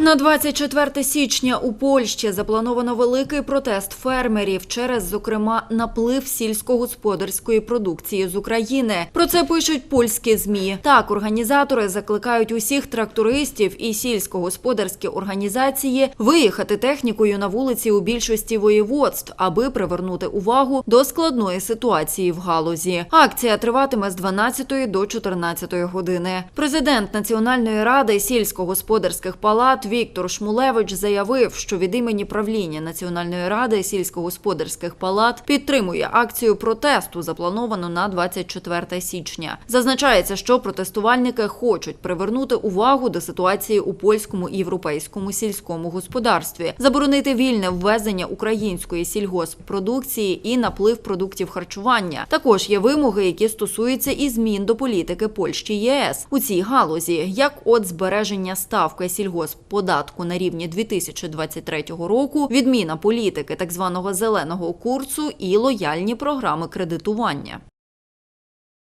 На 24 січня у Польщі заплановано великий протест фермерів через, зокрема, наплив сільськогосподарської продукції з України. Про це пишуть польські змі. Так, організатори закликають усіх трактористів і сільськогосподарські організації виїхати технікою на вулиці у більшості воєводств, аби привернути увагу до складної ситуації в галузі. Акція триватиме з 12 до 14 години. Президент Національної ради сільськогосподарських палат Віктор Шмулевич заявив, що від імені правління Національної ради сільськогосподарських палат підтримує акцію протесту, заплановану на 24 січня. Зазначається, що протестувальники хочуть привернути увагу до ситуації у польському і європейському сільському господарстві, заборонити вільне ввезення української сільгосппродукції і наплив продуктів харчування. Також є вимоги, які стосуються і змін до політики Польщі ЄС у цій галузі, як от збереження ставки сільгоспподатку на рівні 2023 року, відміна політики так званого зеленого курсу і лояльні програми кредитування.